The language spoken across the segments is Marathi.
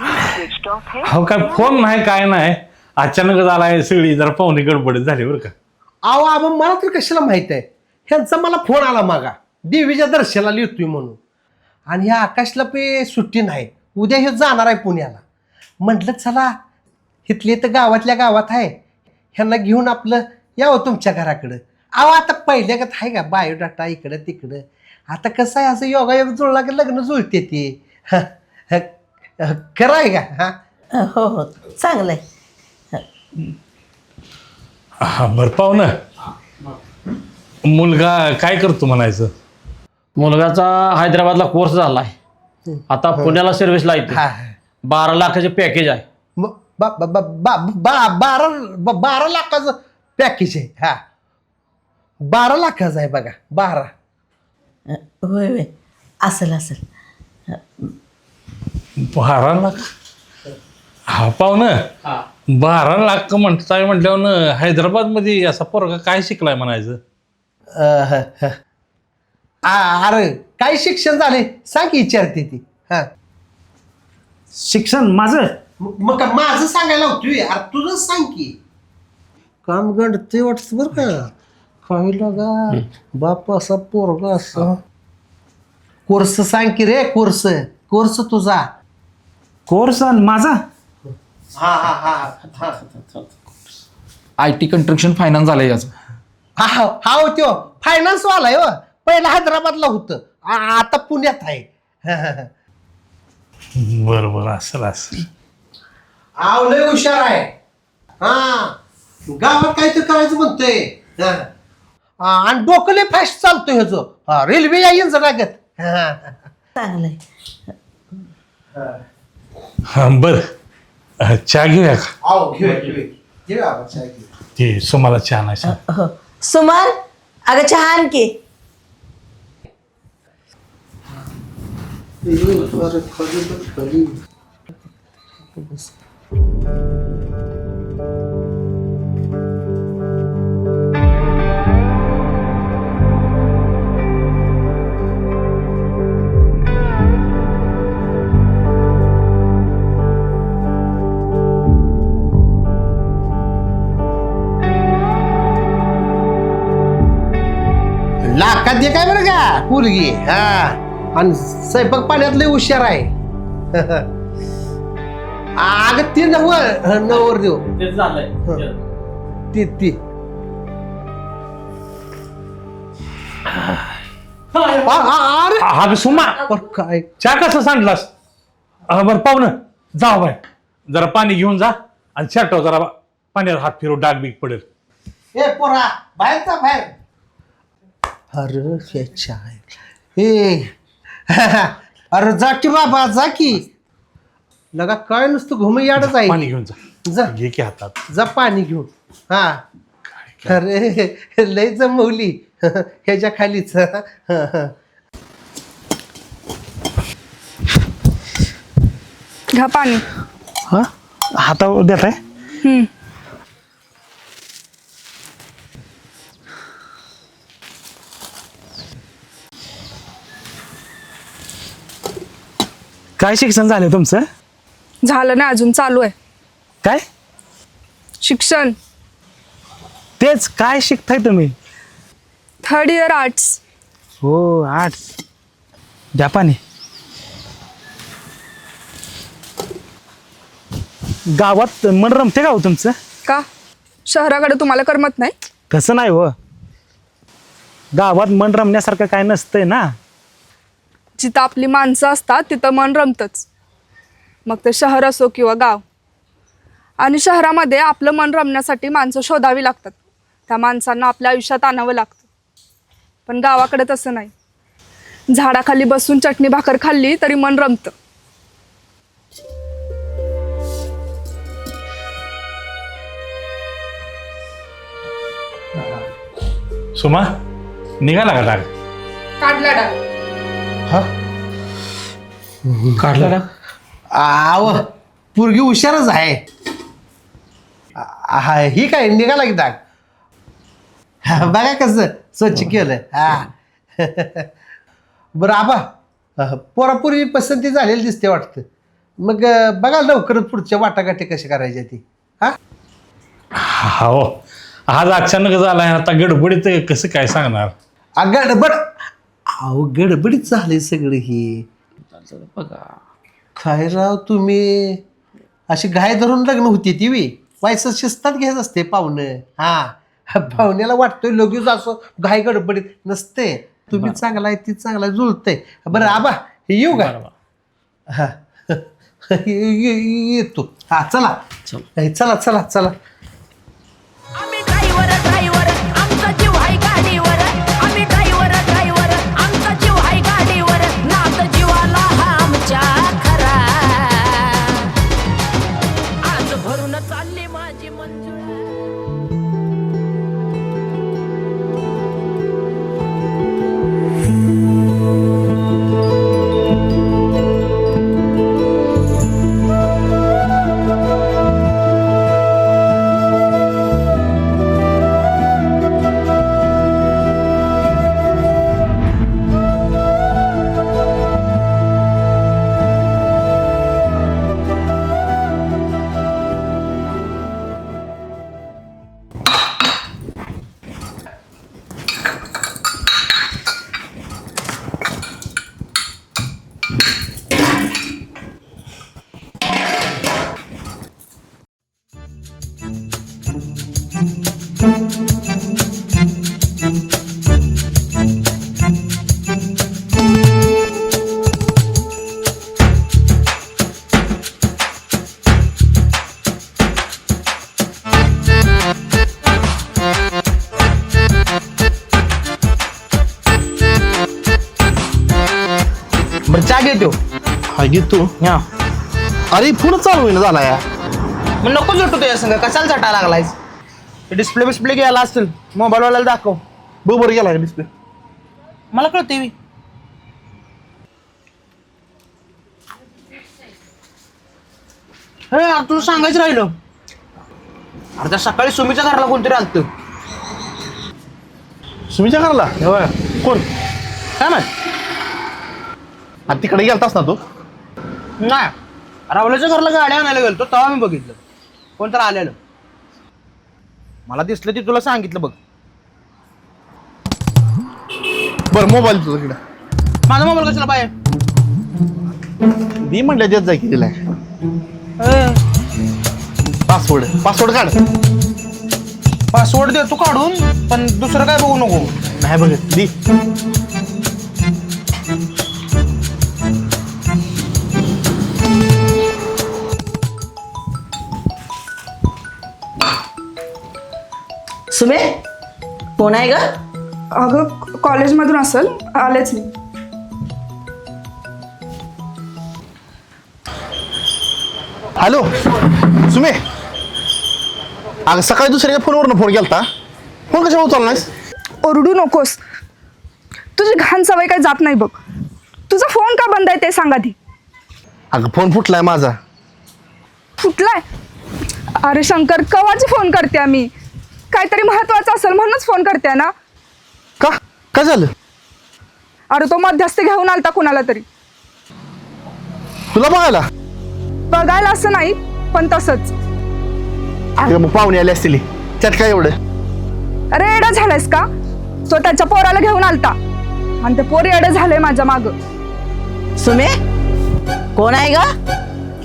अहो हो काय फोन नाही काय नाही. अचानक आलाय सगळी जरा पाहुणे गडबडीत झाली बरं का. अहो आबा मला तर कशाला माहीत आहे? ह्यांचा मला फोन आला मागा. देवीच्या दर्शनाला येतोय म्हणून. आणि ह्या आकाशला पे सुट्टी नाही. उद्या हे जाणार आहे पुण्याला. म्हटलं चला इथले तर गावातल्या गावात आहे. ह्यांना घेऊन आपलं यावं तुमच्या घराकडं. अहो आता पहिल्या गत आहे का? बायोडाटा इकडं तिकडं. आता कसं आहे असं योगायोग जुळला की लग्न जुळते ते. खरं आहे का? हा? हो हो. चांगलं आहे हा बरं पाहुणं मुलगा काय करतो म्हणायचं? मुलगाचा हैदराबादला कोर्स झालाय. आता पुण्याला सर्व्हिसला येतो हा. बारा लाखाचे पॅकेज आहे. बा- बा- बा- बा- बा- बारा बा- बारा लाखाचं पॅकेज आहे. हा. बारा लाखाचं आहे बघा. बारा. होय होय. असेल असेल. बारा लाख हा पाहुणं. बारा लाख म्हणताय म्हटल्यावर हैदराबादमध्ये असा पोरगा काय शिकलाय म्हणायचं? अरे काय शिक्षण झाले? सांग की विचारते ती. हा. शिक्षण माझं? म- मग का माझं सांगायला होतोय? अरे तुझं सांग की. काम गंडते वाटत बर का? काही लगा बाप असा पोरगा असा. कोर्स सांग की रे कोर्स. कोर्स तुझा. कोर्स आणि माझा? हा हा हा हा आय टी कंस्ट्रक्शन फायनान्स झालंय याचं. हा हा हा हो त्यो. फायनान्स वाला आहे हो. पहिला हैदराबादला होतं. आ- आता पुण्यात आहे. बरं बरं असं असं. आव लय हुशार आहे. हा. गावात काहीतरी करायचं म्हणतोय. हा. आणि डोकं लय फास्ट चालतोय ह्याचं. रेल्वे येईन जगात चांगलं आहे हा बरं. चहा घेऊया का? आव घेऊया घेऊया घेऊया आपण चहा घेऊया. ते सोमाला चहा नाही सांग हो. सुमन अगं चहा आण की. लाखात दे काय बरं का? मुलगी हा. आणि स्वयंपाक पाण्यात लय हुशार आहे. अगं ते नव नवर देऊ. तेच झालंय. ती ती. आ- आ- अरे. हा सुमा. काय? चहा कसं सांडलास? अं, बरं पाहुणं. जा बाय. जरा पाणी घेऊन जा आणि छाटव जरा पाण्यात हात फिरव डाग बीग पडेल. ए पोरा बाहेर जा बाहेर. अरे शेच्या ए अरे जा की बाबा जा की. लगा काय नुसतं घुम याडच पाणी आहे घेऊन जा. जा. घे की हातात. जा पाणी घेऊन. हा. अरे लय जमवली. ह्याच्या खालीच. घ्या पाणी. हा? हातावर देत आहे हम्म. काय शिक्षण झालं तुमचं? झालं नाही अजून चालू आहे. काय? शिक्षण. तेच काय शिकताय तुम्ही? थर्ड इयर आर्ट्स हो आर्ट्स पाणी. गावात मन रमते का हो तुमचं? का? शहराकडे तुम्हाला करमत नाही? तसं नाही हो. गावात मन रमण्यासारखं काय नसतंय ना? जिथं आपली माणसं असतात तिथं मन रमतंच. मग ते शहर असो किंवा गाव. आणि शहरामध्ये आपलं मन रमण्यासाठी माणसं शोधावी लागतात. त्या माणसांना आपल्या आयुष्यात आणावं लागतं. पण गावाकडे तसं नाही. झाडाखाली बसून चटणी भाकर खाल्ली तरी मन रमतं. सुमा निघाला का डाग? काढला डाग. काढला ना. आव पोरगी हुशारच आहे. हा ही काय निघाला की डाग हा, बघा कसं स्वच्छ केलं हा. बरं आबा पोरापुरी पसंती झालेली दिसते वाटतं. मग बघा लवकरच पुढच्या वाटाघाटी कशी करायच्या ती. हा? हो आज अचानक झालाय आता गडबडीत कसं काय सांगणार? गडबड अहो गडबडीत झालंय सगळं हे. काय राव तुम्ही? अशी घाय धरून लग्न होती ती वी व्हायचं शिस्तात घ्यायचं असते पाहुणं. हा. पाहुण्याला वाटतोय लगेच असं घाय गडबडीत. नसते. तुम्ही चांगला आहे ती चांगला जुळतंय. बरं आबा हे येऊ का? हा. ये- ये- येतो. हा चला. चला चला चला. बरं चहा घेतो. हा घे तू हा. अरे फोन चालू होईना झाला या. मग नको जोटू तुझ्या संग. कशाला चटा लागलायस? डिस्प्ले बिस्प्ले घ्यायला असतील मोबाईलवाल्याला दाखव. बरोबर गेला डिस्प्ले मला कळते मी हे यार तुला सांगायचं राहिलं. अरे त्या सकाळी सुमीच्या घराला कोणतरी आलत. सुमीच्या घरला? कोण? काय माहीत? आता तिकडे गेलतास ना तू? नाही. रावल्याच्या घरला गाडी आणायला गेलो तेव्हा मी बघितलं. कोणतर आलेलं. मला दिसलं ते तुला सांगितलं बघ. बरं मोबाईल तुझा तिकडे माझा मोबाईल कशाला पाहिजे मी म्हणलं देत जा कितीला पासवर्ड पासवर्ड काढ. पासवर्ड देतो काढून पण दुसरं काय बघू नको. नाही बघत दी. सुमे? कोण आहे ग? अगं कॉलेजमधून असेल आलेच नाही हॅलो सुमे? अगं सकाळी दुसऱ्या फोनवरनं फोन केलता. फोन कशावर उचलला नाहीस ओरडू नकोस. तुझी घाण सवय काही जात नाही बघ. तुझा फोन का बंद आहे ते सांग आधी. अगं फोन फुटलाय माझा. फुटलाय? अरे शंकर कवाची फोन करते आम्ही? काहीतरी महत्वाचं असेल म्हणूनच फोन करते ना. का? काय झालं? अरे तो मध्यस्थ घेऊन आलता कुणाला तरी. तुला बघायला? बघायला असं नाही पण तसंच. अगं मग पाहुणे आले असतील. त्यात काय एवढं? अरे एडा झालायस का? तो त्याच्या पोराला घेऊन आलता. आणि ते पोर एडं झालंय माझ्या माग. सुमे? कोण आहे ग?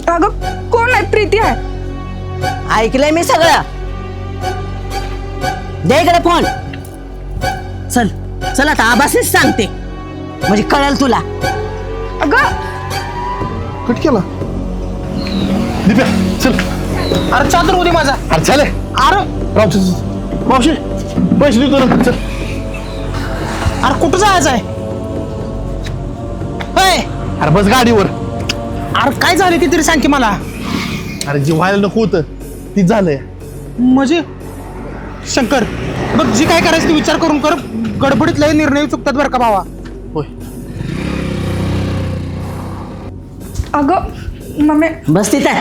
अगं कोण आहे? प्रीती आहे. ऐकलंय मी सगळं. दे इकडे फोन. चल चल आता आबासीच सांगते. म्हणजे कळेल तुला. अगं! कट केला. दिप्या चल. अरे चादर होती माझा. अरे झाले. अरे! रावची मावशी पैसे देतो ना. चल. अरे कुठं जायचं आहे? होय! अरे बस गाडीवर. अरे काय झालं ते तरी सांग की मला. अरे जे व्हायला नको होतं तीच झालंय. म्हणजे? शंकर बघ जी काय करायचं ते विचार करून कर. गडबडीत लय निर्णय चुकतात बरं का भावा. होय. अगं मम्मी. बस तिथं.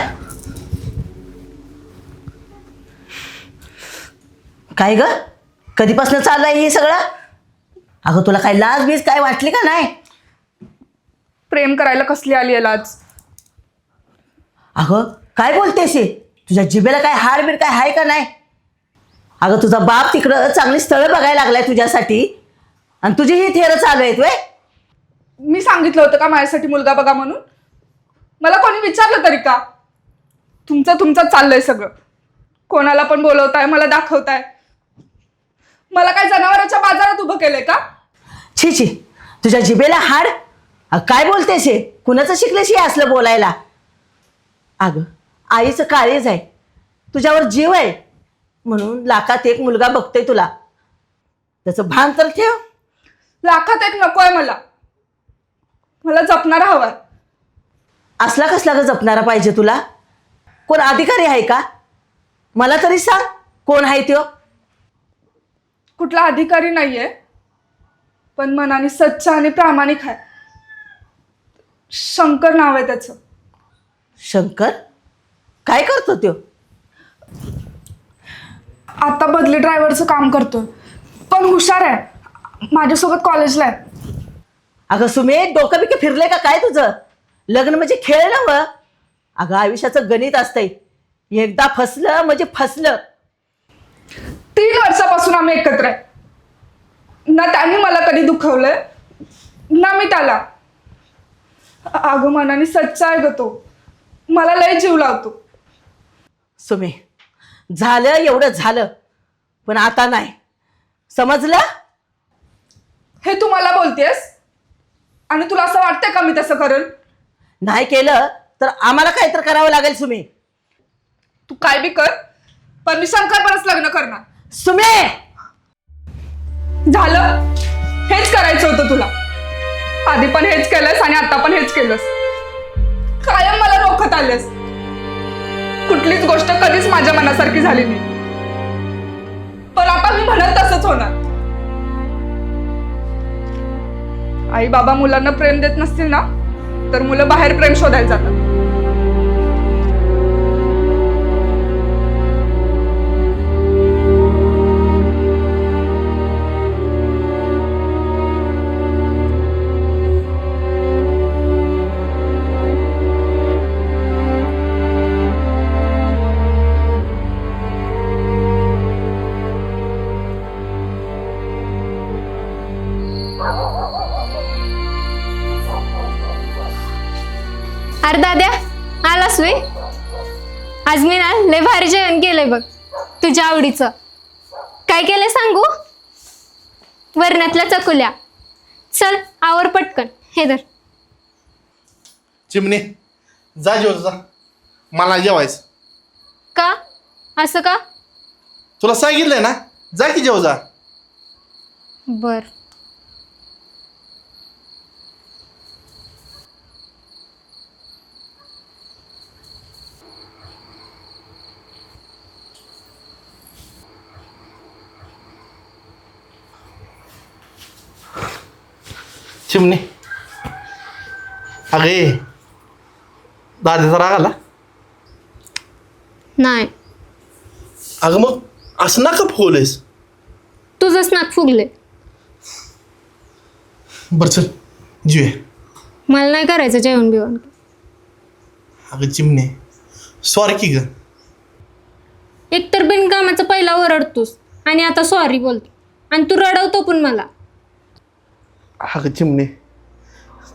काय ग? कधीपासून चालू आहे हे सगळं? अगं तुला काय लाज बीज काय वाटली का नाही? प्रेम करायला कसली आली याला आज अगं काय बोलतेस हे? तुझ्या जिभेला काय हाड बीड काय आहे का नाही? अगं तुझा बाप तिकडं चांगली स्थळं बघायला लागलाय तुझ्यासाठी. आणि तुझी ही थेरं चालू आहेत वे मी सांगितलं होतं का माझ्यासाठी मुलगा बघा म्हणून? मला कोणी विचारलं तरी का? तुमचं तुमचं चाललंय सगळं. कोणाला पण बोलवताय मला दाखवताय. मला काय जनावरांच्या बाजारात उभं केलंय का? छी छी तुझ्या जिभेला हाड? काय बोलतेस हे? कुणाचं शिकलेस हे असलं बोलायला? अगं आईचं काळीज आहे. तुझ्यावर जीव आहे. म्हणून लाखात एक मुलगा बघतोय तुला. त्याचं भान तर ठेव. लाखात एक नकोय मला. मला जपणारा हवाय. असला कसला जपणारा पाहिजे तुला? कोण अधिकारी आहे का? मला तरी सांग कोण आहे त्यो? कुठला अधिकारी नाहीये पण मनाने सच्चा आणि प्रामाणिक आहे. शंकर नाव आहे त्याचं. शंकर? काय करतो त्यो? आता बदली ड्रायव्हरचं काम करतोय. पण हुशार आहे. माझ्यासोबत कॉलेजला आहे. अगं सुमे डोकं बिकं फिरलंय का काय तुझं? लग्न म्हणजे खेळ ना व? अगं आयुष्याचं गणित असतंय. एकदा फसलं म्हणजे फसलं. तीन वर्षापासून आम्ही एकत्र आहे. ना त्यांनी मला कधी दुखवलंय ना मी त्याला. अगं मनाने सच्चा आहे ग तो. मला लय जीव लावतो. सुमे झालं एवढं झालं. पण आता नाही. समजलं? हे तू मला बोलतेस? आणि तुला असं वाटतंय का मी तसं करेल? नाही केलं तर आम्हाला काय तर करावं लागेल सुमे. तू काय बी कर पण मी शंकरपरच लग्न करणार. सुमे! झालं? हेच करायचं होतं तुला. आधी पण हेच केलंस आणि आता पण हेच केलंस. कायम मला रोखत आलेस. कुठलीच गोष्ट कधीच माझ्या मनासारखी झाली नाही. पण आता मी म्हणत तसंच होणार. आई बाबा मुलांना प्रेम देत नसतील ना तर मुलं बाहेर प्रेम शोधायला जातात. जेवण केलंय बघ तुझ्या आवडीचं. काय केलंय सांगू? वरणातल्या चकुल्या. चल आवर पटकन. हे धर. चिमणे जा जेव जा. मला जेवायचं. का? असं का? तुला सांगितलंय ना? जा की जेव जा. बर. चिमणे. अगे दादाचा राग आला? नाही. अगं मग असं नका फुगलेस तुझंच नाक फुगले बरं चल जीवे मला नाही करायचं जेवण बिवण. अगं चिमणे सॉरी की ग. एकतर बिनकामाचं पहिला ओरडतोस आणि आता सॉरी बोलतो. आणि तू रडवतो पण मला. अगं चिमणे.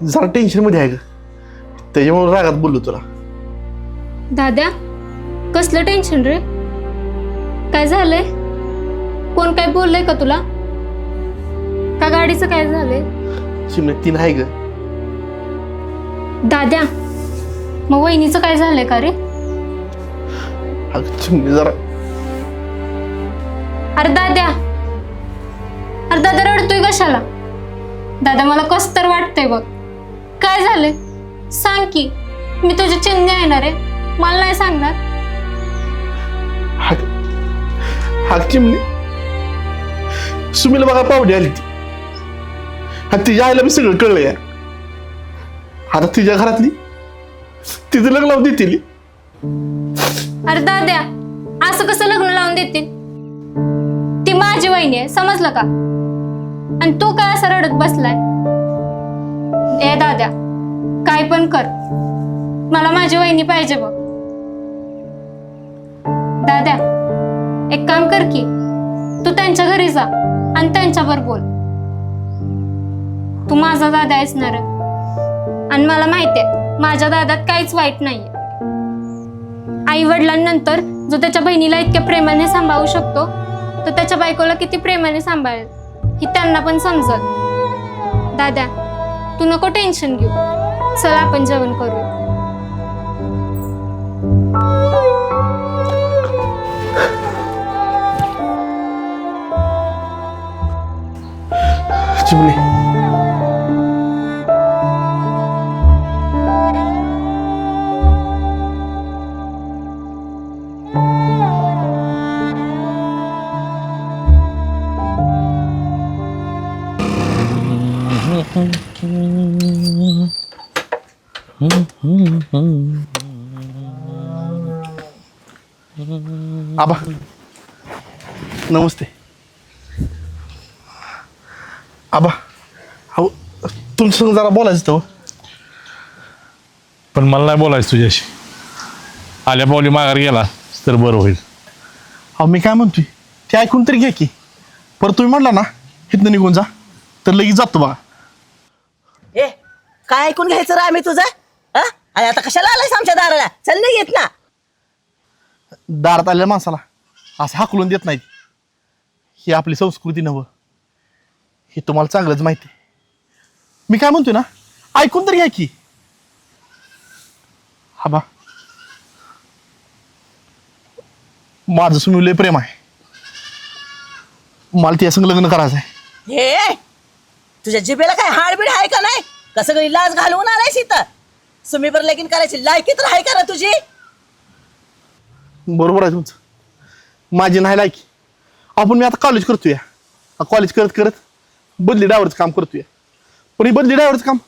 जरा टेन्शनमध्ये आहे ग. त्याच्यामुळे रागात बोललो तुला. दाद्या कसलं टेन्शन रे? काय झालंय? कोण काय बोललंय का तुला? का गाडीचं काय झालंय? चिमणे तीन आहे ग. दाद्या मग वहिनीचं काय झालंय का रे? अगं चिमणे जरा. अरे दाद्या अरे दादा रडतोय कशाला? दादा मला कस तर वाटतंय बघ. काय झालंय? सांग की. मी तुझ्या चिन्ह येणार आहे. मला नाही सांगणार. सुमीला बघा पाहुणे आली ती. आणि तिच्या आईला मी सगळं कळलं या आता तिच्या घरातली तिचं लग्न लावून देतील. अरे दाद्या असं कसं लग्न लावून देतील? ती माझी वहिनी आहे समजलं का? आणि तू काय असं रडत बसलाय? ए दाद्या काय पण कर. मला माझी वहिनी पाहिजे बघ. दाद्या एक काम कर की तू त्यांच्या घरी जा आणि त्यांच्यावर बोल. तू माझा दादा आहेस ना आणि मला माहितीये माझ्या दादात काहीच वाईट नाहीये. आई वडिलांनंतर जो त्याच्या बहिणीला इतक्या प्रेमाने सांभाळू शकतो तो त्याच्या बायकोला किती प्रेमाने सांभाळेल? ही त्यांना पण समजल. दादा तू नको टेन्शन घेऊ. चल आपण जेवण करू चिमणी. तुमच्या संग जरा बोलायचं होतं हो. पण मला नाही बोलायचं तुझ्याशी. आल्या पावली माघार गेला तर बरं होईल. अहो मी काय म्हणतोय? ते ऐकून तरी घ्या की. परत तुम्ही म्हटला ना इथनं निघून जा. तर लगेच जातो बघा ए काय ऐकून घ्यायचं रा आम्ही तुझं? हा? आणि आता कशाला आलायस आमच्या दाराला? चल नाही येत ना दारात आलेल्या माणसाला असं हाकलून देत नाहीत. ही आपली संस्कृती नवं हे तुम्हाला चांगलंच माहिती आहे. मी काय म्हणतोय ना? ऐकून तरी घ्या की. हा बा. माझं सुमिवलंय प्रेम आहे. मला तिच्या संग लग्न करायचं आहे हे तुझ्या जिभेला काय हाडबीड आहे का नाही? कसं काही लाज घालवून आलायस इथं? सुमीवर लगीन करायची लायकी तर आहे का ना तुझी? बरोबर आहे तुमचं. माझी नाही लायकी. आपण मी आता कॉलेज करतोय. कॉलेज करत करत बदली ड्रायव्हरचं काम करतोय. पण ही बदली ड्रायव्हरचं काम.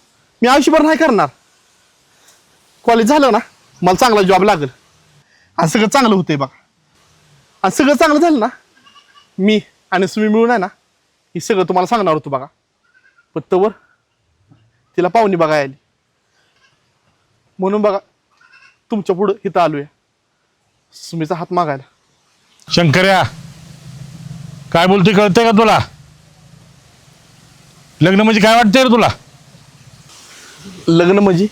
मी आयुष्यभर नाही करणार. कॉलेज झालं ना मला चांगला जॉब लागेल. आणि सगळं चांगलं होतंय बघा. आणि सगळं चांगलं झालं ना मी आणि सुमी मिळून आहे ना हे सगळं तुम्हाला सांगणार होतो बघा. पण तवर तिला पाहुणी बघा आली. म्हणून बघा तुमच्या पुढं इथं आलोय. सुमीचा हात मागायला. शंकर्या काय बोलतोय कळतंय का तुला? लग्न म्हणजे काय वाटतंय रे तुला? लग्न म्हणजे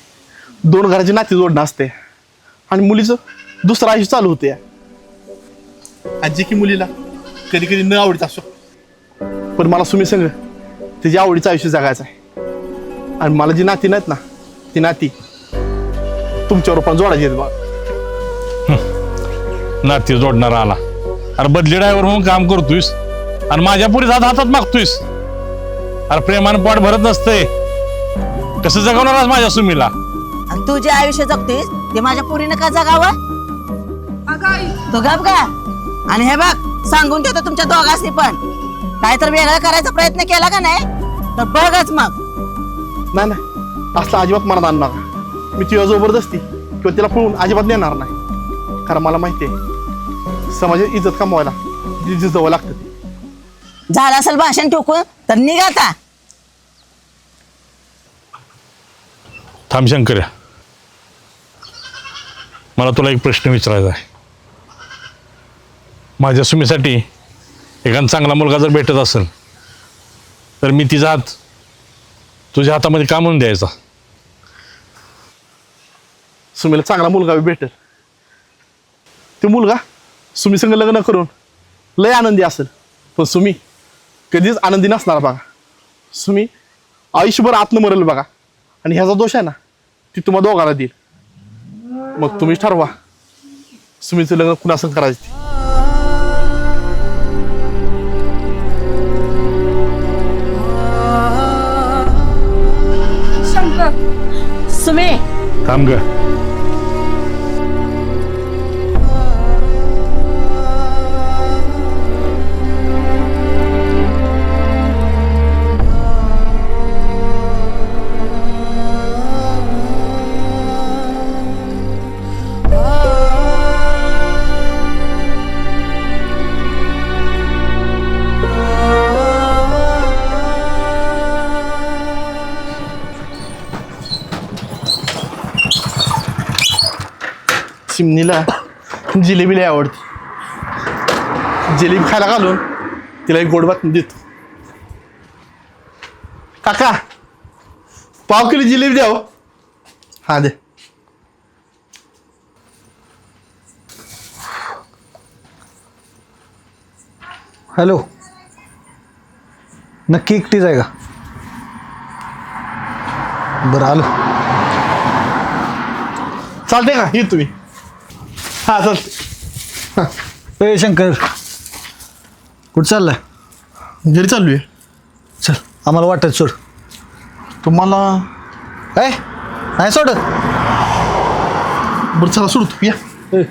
दोन घराची नाती जोडणं असते. आणि मुलीचं दुसरं आयुष्य चालू होते. आजी की मुलीला कधी कधी न आवडीचा असो. पण मला सुमी संग तिच्या आवडीचं आयुष्य जगायचं आहे. आणि मला जी नाती नाहीत ना ती नाती तुमच्या रूपाने जोडायची आहेत बा. नाती जोडणारा आला. अरे बदली ड्रायव्हर म्हणून काम करतोयस. आणि माझ्या पुढे हात हातात मागतोयस. अरे प्रेमानं पोट भरत नसतंय कसं जगवणार आज माझ्या सुमीला? आणि तू जे आयुष्य जगतेस ते माझ्या पोरीनं का जगावं? तो गप का आणि हे बघ सांगून ठेवतो तुमच्या दोघांनी पण. काय तर वेगळं करायचा प्रयत्न केला का नाही? तर बघच मग. नाही नाही. असलं अजिबात मनात आणू नका. मी तुझ्या जबरदस्ती किंवा तिला पळून अजिबात नेणार नाही. कारण मला माहिती आहे. समाजात इज्जत कमवायला जिद्द जवळ लागतं झालं असेल भाषण ठोकून तर निघा आता. थांब शंकर्या मला तुला एक प्रश्न विचारायचा आहे. माझ्या सुमीसाठी एखादा चांगला मुलगा जर भेटत असेल तर मी तिचा हात तुझ्या हातामध्ये का म्हणून द्यायचा? सुमीला चांगला मुलगा बी भेटेल. तो मुलगा सुमी संग लग्न करून लय आनंदी असेल. पण सुमी कधीच आनंदी नसणार बघा. सुमी आयुष्यभर आत्म मरेल बघा. आणि ह्याचा दोष आहे ना ती तुम्हा दोघांना देईल. मग तुम्ही ठरवा. सुमीचं लग्न कुणासंग करायचं ते. शंकर. सुमे. थांब ग. चिमणीला जिलेबी लय आवडते. जिलेबी खायला घालून तिला एक गोड बातमी देतो. काका पाव किलो जिलेबी द्या हो. हा दे. हॅलो. नक्की एकटीच आहे का? बरं आलो. चालते का? ये तुम्ही. हा चालते ए शंकर. कुठं चाललाय? घरी चालू आहे चल आम्हाला वाटत सोड. तुम्हाला? काय नाही सोडत. बरं चला सोडतो. या. ए,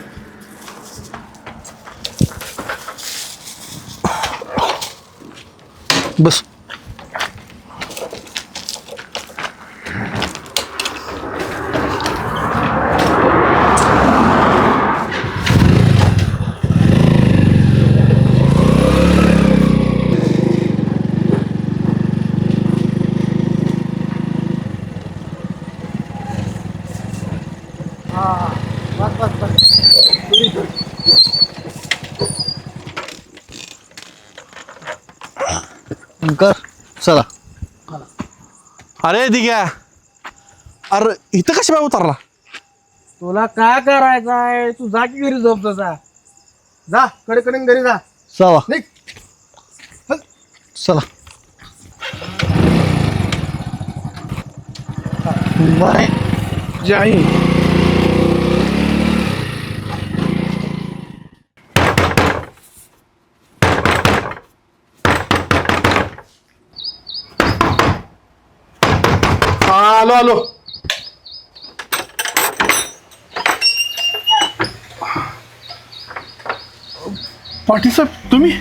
बस. शंकर चला. अरे दिग्या अरे इथं कशा बाय उतरला? तुला काय करायचं आहे? तू जा की घरी झोप तसा जा कडे कडे घरी जा. चला. निघ. चला. आहे हा, आलो आलो. पाटील साहेब तुम्ही?